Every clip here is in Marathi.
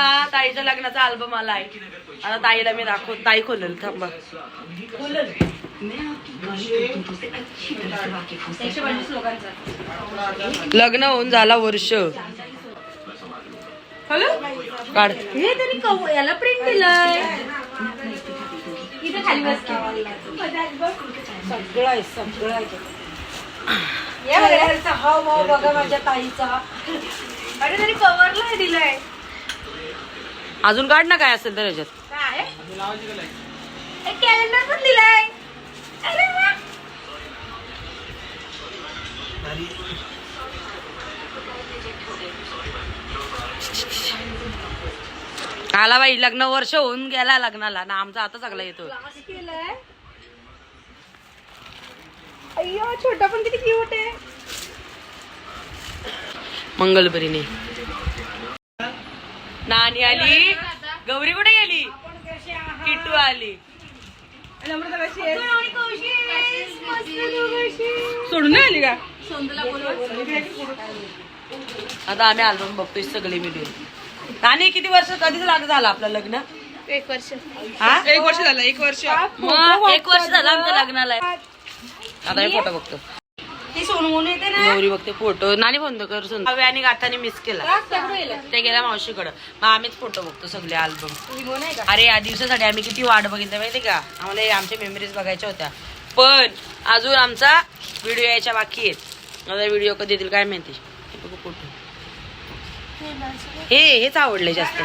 ताईचा ताईच्या लग्नाचा अल्बम आलाय. आता ताईला मी दाखव ताई खोलेल थांबा. लग्न होऊन झाला वर्ष. काढ. हे तरी कव याला प्रिंट दिलंय. इथे खाली बस सगळं आहे सगळं आहे. बघा. हाव भाव बघा माझ्या ताईचा. अरे तरी कव्हरला हे दिलंय. अजून काढ ना काय असेल तर याच्यात. कॅलेंडर पण दिलाय. अरे वा. आला बाई लग्न वर्ष होऊन गेला लग्नाला. ना आमचा आता सगळा येतो केलाय. अय्यो छोटा पण किती क्यूट आहे. मंगलबरीने नानी आली. गौरी कुठे गेली? किट्टू आली. सोडून नाही आली का? आता आम्ही अल्बम बघतोय सगळे मिळून. नानी किती वर्ष कधीच लाग झालं आपलं लग्न? एक वर्ष. हा? एक वर्ष झालं एक वर्ष. मग एक वर्ष झालं आमच्या लग्नाला. आता मी फोटो बघतो. ती सोनवून येते ना. गौरी बघते फोटो. नानी फोन कर सुन. हवे आणि गाथाने मिस केला. ते गेल्या मावशीकडं. मग आम्हीच फोटो बघतो सगळे अल्बम अरे या दिवसासाठी आम्ही किती वाट बघितली माहिती का? आम्हाला आमच्या मेमरीज बघायच्या होत्या. पण अजून आमचा व्हिडिओ यायच्या बाकी आहेत. आता व्हिडिओ कधी येतील काय माहिती? हे बघू फोटो हे हेच आवडले जास्त.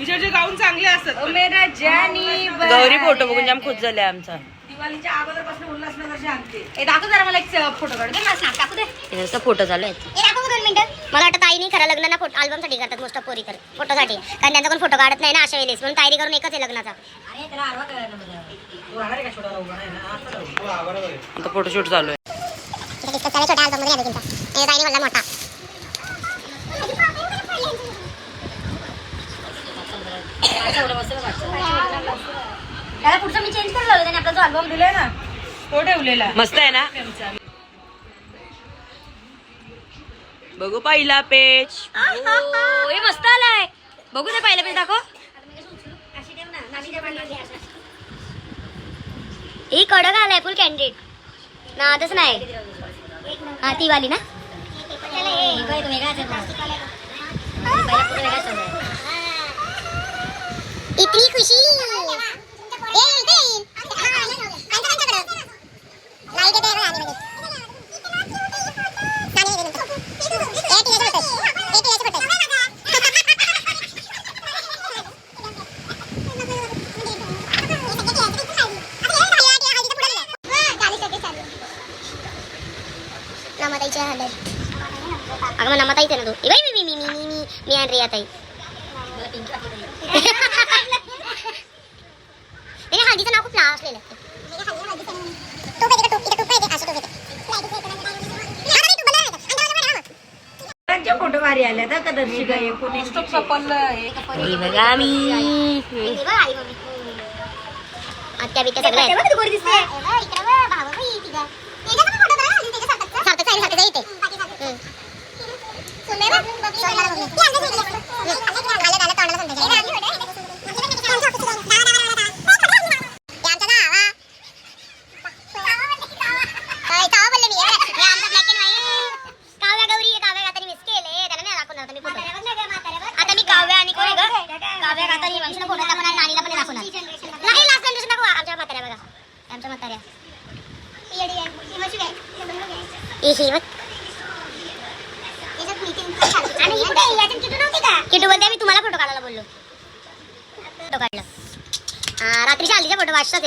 तिच्याचे गाऊन चांगले असतात मेरा जानी गौरी फोटो बघून जाम खुश झाले आमचा. दिवाळीच्या अगोदरपासून उल्हासनगरची आणते. ए दाखव जरा मला एक फोटो काढ दे ना snap टाकू दे. नुसतं फोटो चालू आहेत हे दाखव दोन मिनिटं. मला वाटतं ताईने खरं लग्न ना फोटो अल्बमसाठी करतात मोस्ट पोरी तर फोटोसाठी कारण त्यांचा कोण फोटो काढत नाही ना अशा वेळेस. म्हणून तयारी करून एकच आहे लग्नाचा. आता फोटोशूट चालू आहे. छोट्या अल्बममध्ये आले तुमचा ताईने मला मोठा. त्याला पुढचं मी चेंज त्याने आपला जो अल्बम दिलाय ना तो ठेवलेला. मस्त आहे ना? बघू पहिला पेज हे मस्त आलाय. बघू दे पहिलं पेज दाखव. ही कडक आलाय फुल कॅन्डिडेट ना तसं नाही. हा ती वाली ना? इतनी खुशी ए, इथे येईल. हा, कांचा कांच्याकडं. लाईट येते बघा आतमध्ये. नाणी येते नंतर. ए, ती याची पडते. ए, ती याची पडते. नमाताईच्या हळद अगं मग नाव असलेलं फोटो भारी आले आता का दर्शिका एकोणीस बघा मी आत्या बित्या सगळ्या आहेत. आहे, सारखंच आहे इथे. हम्म. हम्म. आलं, आलं, तोंडाला समजायचं. हे आमचा गावा. काय, कावा बोलले मी. हे बघ, हे आमचा black and white. Kavya Gauri, Kavya गातानी miss केले. त्याला नाही दाखवणार आता मी photo. आता मी काव्या आणि कोण आहे गं? काव्या गातानी वंशला photo दाखवणार आणि नानीला पण नाही दाखवणार. नाही, last generation दाखवा. आमच्या म्हाताऱ्या बघा. आमच्या म्हाताऱ्या. बघ. किटू बोलते मी तुम्हाला फोटो काढायला बोललो. फोटो काढला. रात्रीच्या हल्लीचा फोटो वाचतात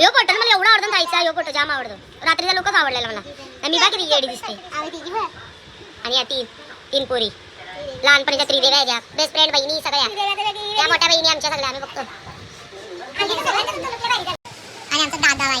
यो फोटो मला एवढा आवडतो ताईचा यो फोटो जाम आवडतो. रात्रीचा लोकच आवडलेला मला. मी किती येडी दिसते. आणि या तीन तीन पोरी. लहानपणीच्या त्रिदेव्या आहेत. बेस्ट फ्रेंड बहिणी सगळ्या. त्या मोठ्या बहिणी आमच्या सगळ्या आम्ही बघतो. आणि आमचा दादा बाई.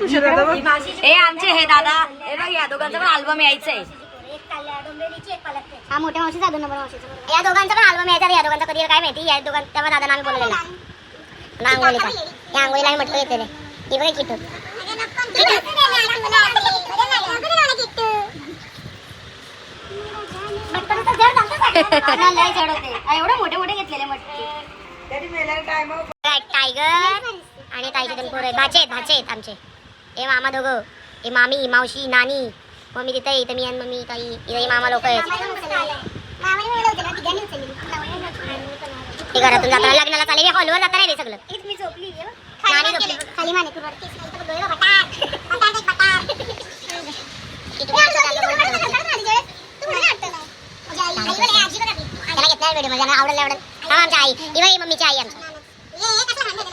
बघ. ए आमचे हे दादा. हे बघ या दोघांचा पण अल्बम यायचंय. हा मोठ्या मावशीचा दोन नंबर मावशीचा. या दोघांचा पण अल्बम यायचा या दोघांचा कधी काय माहिती? या दोघां तेव्हा दादा आम्ही बोललेला. ना या आम्ही म्हटलं येते ही बघा किटू. एवढे मोठे मोठे घेतलेले मटके. टायगर आणि ताईचे दोन पोरं आहेत. भाचे आहेत भाचे आहेत आमचे. हे मामा दोघं. हे मामी मावशी नानी. मम्मी तिथे आहे, इथं मी आणि मम्मी ताई इथे हे मामा लोक आहेत. ते घरातून जाताना लग्नाला चालेल. हॉलवर जाता नाही रे सगळं. त्याला घेतला व्हिडिओमध्ये. आवडलं आवडलं हा आमची आई. ही बाई मम्मीची आई आमची.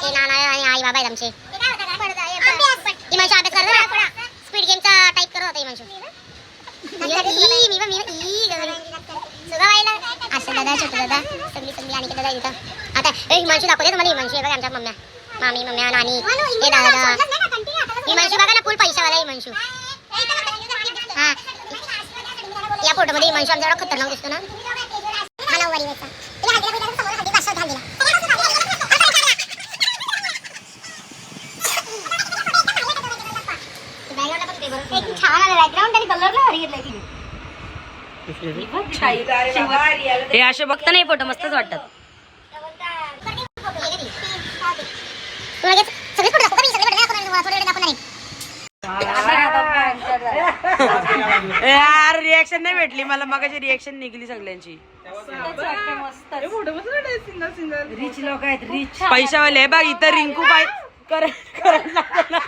हे नाना आणि आई बाबा आहेत आमचे हिमांशू अभ्यास करतो ना स्पीड गेमचा टाईप करत होता हिमांशू मी बघ, ई, मी बघ, मी बघ, ई, गं. सुगा बाईला. असं दादा छोटू दादा सगळी सगळी आणि दादा इथं. आता हिमांशू दाखवते तुम्हाला. हिमांशू बघ आमच्या मम्म्या. मामी मम्म्या नानी. हे दादा. हिमांशू बघा ना फुल पैशावाला हिमांशू. हा. या फोटो मध्ये हिमांशू आमच्या एवढा खतरनाक दिसतो ना. नऊवारी Background ला पण paper च एक छान आलं. Background आणि भारी घेतलाय तिने. हे असे बघता नाही फोटो मस्तच वाटतात. यार रिएक्शन नाही भेटली मला. मगाची रिएक्शन निघली सगळ्यांची. रिच लोक आहेत रिच पैशावाले. हे बघ इथं रिंकू करंट लागला.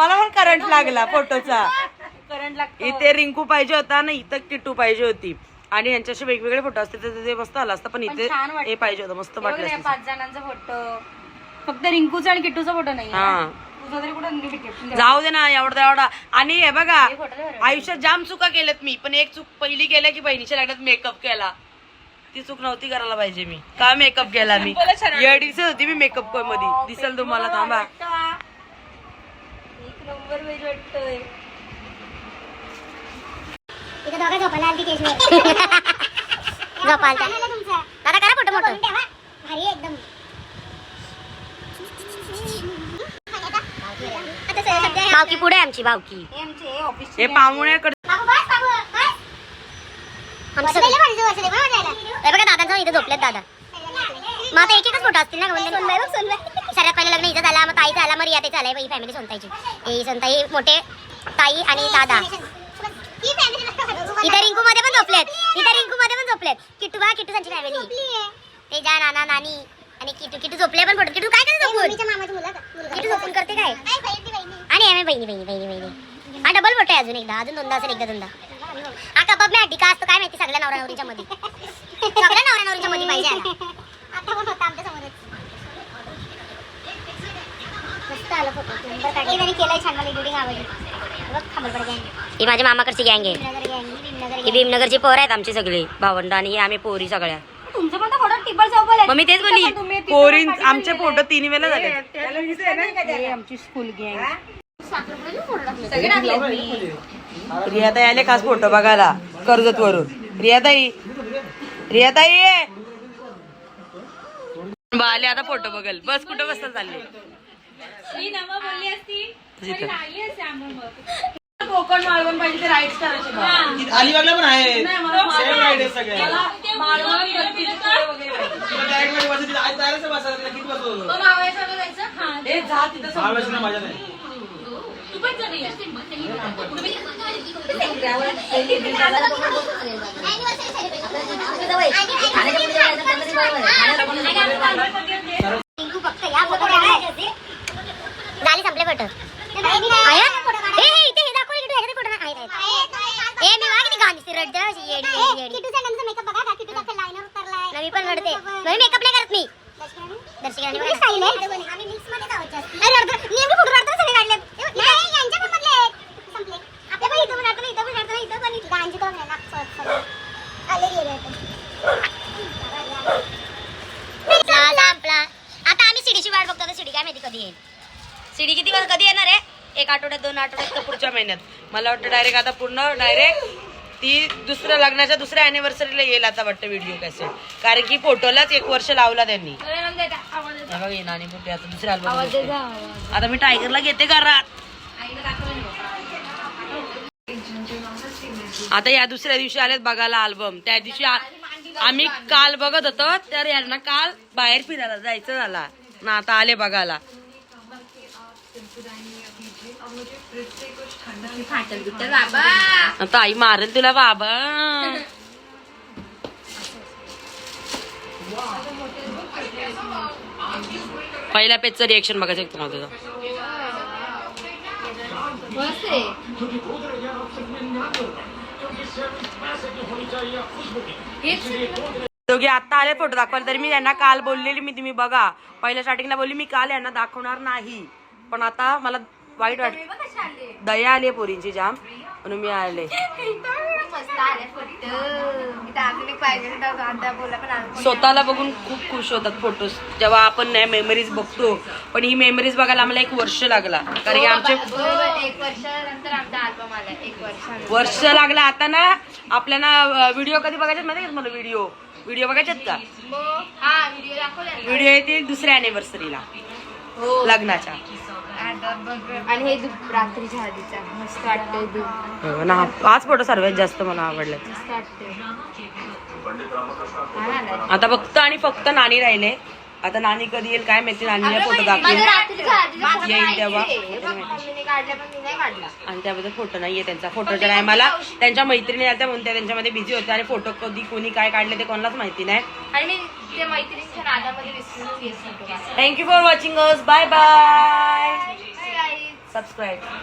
मला पण करंट लागला फोटोचा करंट लागतो. इथे रिंकू पाहिजे होता ना इथं किट्टू पाहिजे होती. आणि यांच्याशी वेगवेगळे फोटो असते तर ते मस्त आलं असतं पण इथे छान वाटतं. हे पाहिजे होतं मस्त वाटलं असतं. पाच जणांचा फोटो फक्त रिंकूचा आणि किट्टूचा फोटो नाही हा. तुझा तरी कुठं जाऊ दे ना एवढा एवढा. आणि हे बघा आयुष्यात जाम चुका केल्यात मी पण एक चूक पहिली केल्या की बहिणीच्या लग्नात मेकअप केला. ती चूक नव्हती करायला पाहिजे मी. का मेकअप केला मी? येडी दिसत होती मी मेकअपमध्ये. दिसल तुम्हाला थांबा. नंबर वेज वाटतोय. इथं दोघं झोपायला आलती केशवर. झोपायला. दादा करा फोटो मोठं. भारी आहे एकदम. भावकी पुढे आहे आमची भावकी हे आमचे हे पाहुण्याकडे हे बघा दादांचा इथे झोपलेत दादा. मग आता एक एकच फोटो असतील ना सगळ्यात पहिले लग्न इथं झाला मग ताईचं आला मग रियातेचं आलंय ही फॅमिली सोनताईची ही सोनताई मोठे ताई आणि दादा. इथे रिंकू मध्ये पण झोपलेत. इथे रिंकू मध्ये पण झोपलेत. किट्टू बा किट्टू त्यांची फॅमिली तेजा नाना नानी आणि किटू किटू झोपले पण फोटो किटू काय करते झोपून किटू झोपून करते काय? आणि आम्ही बहिणी बहिणी बहिणी बहिणी. हा डबल फोटो आहे अजून एकदा. अजून दोनदा असेल एकदा दोनदा. हा कबाब मी का असतो काय माहिती? सगळ्या नवरा नवरीच्या मध्ये सगळ्या नवरा नवरीच्या मध्ये पाहिजे आता पण होता? आमच्या समोरच. मस्त आलं फोटो नंबर काढले. त्यांनी केलंय छान. मला एडिटिंग आवडली. बघ खांबरपड गँग. ही माझी मामाकडची गँग आहे. भीमनगर गँग भीमनगर ही भीमनगरची पोर आहेत आमची सगळी. भावंड आणि हे आम्ही पोरी सगळ्या. तुमचं पण फोटो टिबल चौपल मग मी तेच बोलली पोरी आमचे फोटो तीन वेळा झाले हे आमची स्कूल गँग रियाताई आले खास फोटो बघायला कर्जत वरून रियाताई. रियाताई ये. बा आले आता फोटो बघल बस कुठं बसता चालले? कोकण मालवण पाहिजे ते राईड्स करायचे. अलिबागला पण आहे नाही, मला सेम मालवण- राईड आहे सगळे मला मालवण, गणपतीपुळे वगैरे पाहिजे. तुला direct मध्ये बसायचं, आज जायचं बसायला, तुला किती बसवलं होतं? हे जा तिथं सहा वेळेस ना माझ्या नाही टिंकू फक्त या फोटो झाली मी पण रडते. मी मेकअप नाही करत मी. आता आम्ही सीडीची वाट बघतो. आता सीडी काय माहिती कधी येईल. सीडी किती? कधी येणार आहे? एक आठवड्यात दोन आठवड्यात तर पुढच्या महिन्यात. मला वाटतं डायरेक्ट आता पूर्ण डायरेक्ट ती दुसऱ्या लग्नाच्या दुसऱ्या अॅनिव्हर्सरीला येईल आता वाटतं व्हिडिओ कॅसेट कारण की फोटोलाच एक वर्ष लावला त्यांनी. हे बघ हे नानी कुठे आता दुसऱ्या अल्बम आता मी टायगरला घेते घरात. आता या दुसऱ्या दिवशी आलेत बघायला अल्बम त्या दिवशी आम्ही काल बघत होतो तर यांना काल बाहेर फिरायला जायचं झाला. ना आता आले बघायला. आता आई मारेल तुला बाबा. पहिल्या पेजचं रिएक्शन बघायचं तुम्हाला तुझं. दोघे आता आले फोटो दाखवायला तरी मी यांना काल बोललेली मी तुम्ही बघा. पहिल्या स्टार्टिंगला बोलली मी काल यांना दाखवणार नाही. पण आता मला वाईट वाट दया आली पोरींची जाम. म्हणून मी आले. स्वतःला बघून खूप खुश होतात फोटोज जेव्हा आपण नाही मेमरीज बघतो. पण ही मेमरीज बघायला आम्हाला एक वर्ष लागला. कारण की आमचे एक वर्षानंतर आमचा अल्बम आला एक वर्षानंतर वर्ष लागला. आता ना आपल्याला व्हिडिओ कधी बघायचे माहिती मला व्हिडिओ व्हिडिओ बघायचेत का? हा व्हिडिओ येतील दुसऱ्या अॅनिव्हर्सरीला लग्नाच्या. आणि हे रात्रीच्या आधीचा. मस्त वाटतंय हो ना हाच फोटो सर्वात जास्त मला आवडले. मस्त वाटतंय. छान आलाय. आता फक्त आणि फक्त नानी राहिले. आता नानी कधी येईल काय माहिती नानीला फोटो दाखवेल येईल. तेव्हा. बघ, मम्मीने काढला पण मी नाही काढला. आणि त्याबद्दल फोटो नाहीये त्यांचा. फोटोच्या टायमाला त्यांच्या मैत्रिणी आल्या म्हणून त्या त्यांच्यामध्ये बिझी होत्या आणि फोटो कधी कोणी काय काढले ते कोणालाच माहिती नाही. आणि मी त्या मैत्रिणीच्या नादामध्ये विसरून येत फोटो काढला. Thank you for watching us bye bye. Subscribe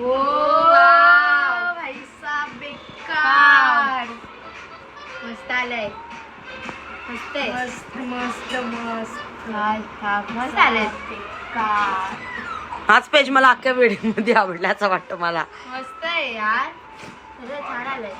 Wow, भाई साहब बेकार. मस्त आलंय. मस्त मस्त मस्त मस्त. मस्त आलंय. बेकार. हाच पेज मला अख्ख्या व्हिडिओमध्ये आवडला असं वाटतं मला. मस्त आहे यार. छान आलंय.